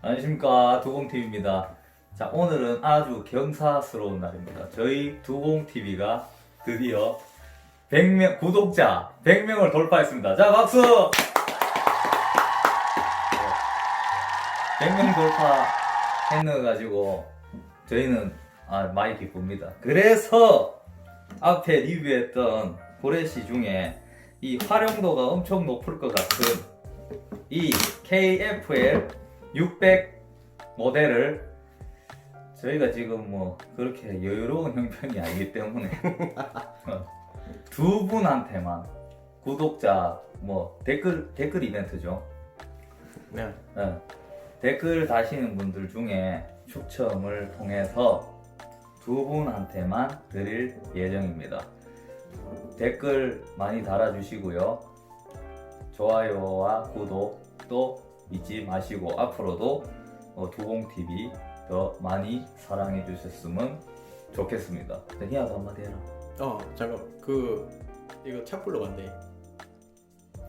안녕하십니까 두공TV입니다. 자 오늘은 아주 경사스러운 날입니다. 저희 두공TV가 드디어 100명 구독자 100명을 돌파했습니다. 자 박수! 네. 100명 돌파했는 가지고 저희는 아, 많이 기쁩니다. 그래서 앞에 리뷰했던 고래시 중에 이 활용도가 엄청 높을 것 같은 이 KFL 600 모델을 저희가 지금 뭐 그렇게 여유로운 형편이 아니기 때문에 두 분한테만 구독자 뭐 댓글 댓글 이벤트죠. 네. 네. 댓글 다시는 분들 중에 추첨을 통해서 두 분한테만 드릴 예정입니다. 댓글 많이 달아주시고요. 좋아요와 구독도 잊지 마시고 앞으로도 어, 두공TV 더 많이 사랑해 주셨으면 좋겠습니다. 네, 희야도 한마디 해라. 어 잠깐 그 이거 착불로 간대.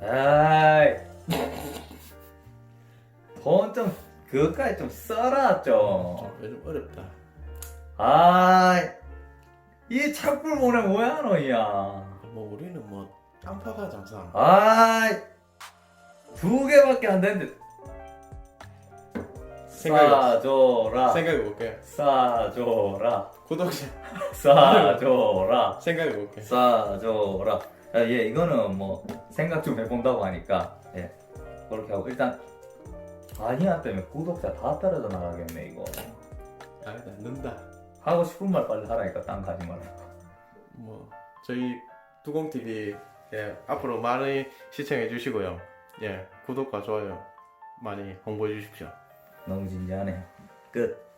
아이 돈좀 그까지 좀 써라 좀. 어, 요즘 어렵다. 아이 이 착불 보내 뭐야 너야. 뭐 우리는 뭐 깜파가 장사. 아이 두 개밖에 안 되는데 생각이 없어. 싸줘라 생각해 볼게. 싸줘라 구독자 싸줘라 생각해 볼게. 싸줘라 아, 예 이거는 뭐 생각 좀 해본다고 하니까 예 그렇게 하고 일단 아니야 때문에 구독자 다 떨어져 나가겠네 이거 아, 나 는다. 하고 싶은 말 빨리 하라니까 딴 가지 말고 뭐 저희 두공 TV 예 앞으로 많이 시청해 주시고요. 예 구독과 좋아요 많이 홍보해 주십시오. 너무 진지하네 끝